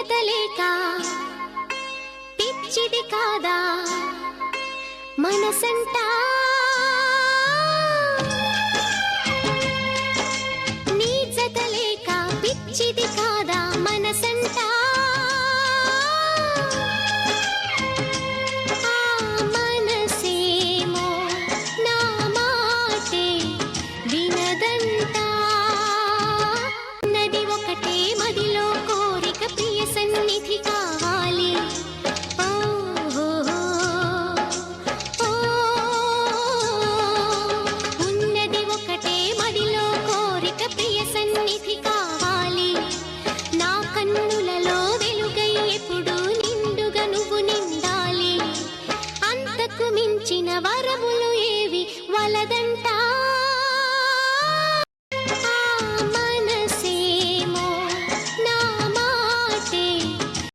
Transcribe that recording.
జతలేక పిచ్చిది కాదా? మనసంటా. నీ జతలేక పిచ్చిది కాదా? సన్నిధి కావాలి. ఉన్నది ఒకటే మదిలో కోరిక ప్రియ సన్నిధి కావాలి. నా కన్నులలో వెలుగై ఎప్పుడు నిండుగా నువ్వు నిండాలి. అంతకు మించిన వరములు ఏవి? వలదంటా